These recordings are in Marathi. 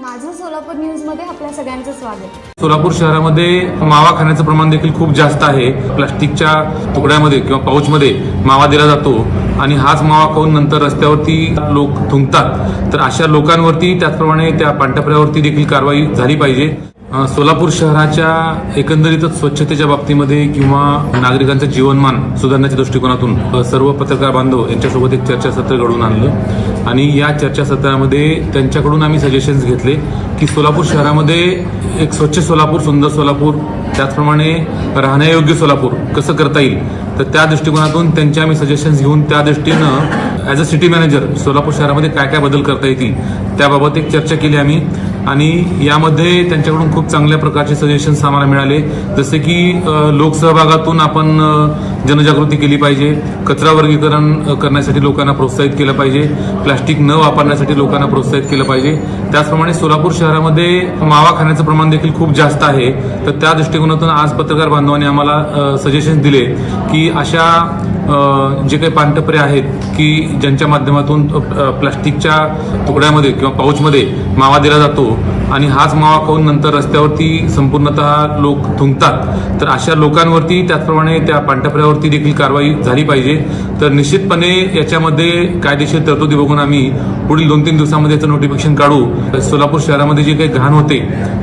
माझं सोलापूर न्यूजमध्ये आपल्या सगळ्यांचं स्वागत. सोलापूर शहरामध्ये मावा खाण्याचं प्रमाण देखील खूप जास्त आहे. प्लास्टिकच्या तुकड्यामध्ये किंवा पाऊचमध्ये मावा दिला जातो आणि हाच मावा खाऊन नंतर रस्त्यावरती लोक थुंकतात. तर अशा लोकांवरती त्याचप्रमाणे त्या पांढऱ्यावरती देखील कारवाई झाली पाहिजे. सोलापूर शहराच्या एकंदरीतच स्वच्छतेच्या बाबतीमध्ये किंवा नागरिकांचं जीवनमान सुधारण्याच्या दृष्टिकोनातून सर्व पत्रकार बांधव यांच्यासोबत एक चर्चासत्र घडवून आणलं. आणि या चर्चासत्रामध्ये त्यांच्याकडून आम्ही सजेशन्स घेतले की सोलापूर शहरामध्ये एक स्वच्छ सोलापूर सुंदर सोलापूर त्याचप्रमाणे राहण्यायोग्य सोलापूर कसं करता येईल तर त्या दृष्टिकोनातून त्यांचे आम्ही सजेशन्स घेऊन त्या दृष्टीनं as a city manager Solapur शहरामध्ये काय काय बदल करता येतील त्याबाबत एक चर्चा केली आम्ही. आणि यामध्ये त्यांच्याकडून खूप चांगल्या प्रकारचे सजेशन्स आम्हाला मिळाले. जसे की लोकसहभागातून आपण जनजागृती केली पाहिजे. कचरा वर्गीकरण करण्यासाठी लोकांना प्रोत्साहित केलं पाहिजे. प्लास्टिक न वापरण्यासाठी लोकांना प्रोत्साहित केलं पाहिजे. त्याचप्रमाणे सोलापूर शहरामध्ये मावा खाण्याचं प्रमाण देखील खूप जास्त आहे. तर त्या दृष्टिकोनातून आज पत्रकार बांधवांनी आम्हाला सजेशन दिले की अशा जे काही पानटपरे आहेत की ज्यांच्या माध्यमातून प्लास्टिकच्या तुकड्यामध्ये किंवा पाऊचमध्ये मावा दिला जातो आणि हाच मावा खाऊन नंतर रस्त्यावरती संपूर्णतः लोक थुंकतात तर अशा लोकांवरती त्याचप्रमाणे त्या पानटपऱ्यावरती देखील कारवाई झाली पाहिजे. तर निश्चितपणे याच्यामध्ये कायदेशीर तरतुदी बघून आम्ही पुढील दोन तीन दिवसामध्ये याचं नोटिफिकेशन काढू. सोलापूर शहरामध्ये जे काही घाण होते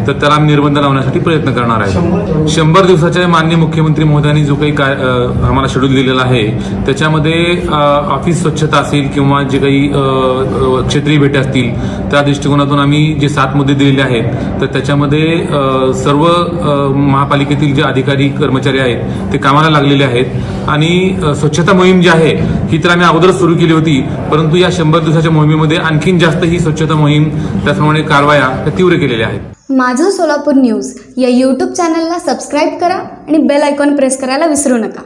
तर त्याला आम्ही निर्बंध लावण्यासाठी प्रयत्न करणार आहे. शंभर दिवसाच्या मान्य मुख्यमंत्री महोदयांनी जो काही आम्हाला शेड्यूल दिलेला आहे त्याच्यामध्ये ऑफिस स्वच्छता असेल किंवा जे काही क्षेत्रीय भेटी असतील त्या दृष्टिकोनातून आम्ही जे सात मुद्दे दिलेले आहेत तर त्याच्यामध्ये सर्व महापालिकेतील जे अधिकारी कर्मचारी आहेत ते कामाला लागलेले आहेत. आणि स्वच्छता मोहीम जी आहे ही तर आम्ही अगोदरच सुरू केली होती परंतु या शंभर दिवसाच्या मोहिमेमध्ये आणखीन जास्त ही स्वच्छता मोहीम त्याचप्रमाणे कारवाया तीव्र केलेल्या आहेत. माझं सोलापूर न्यूज या यूट्यूब चॅनलला सबस्क्राईब करा आणि बेल आयकॉन प्रेस करायला विसरू नका.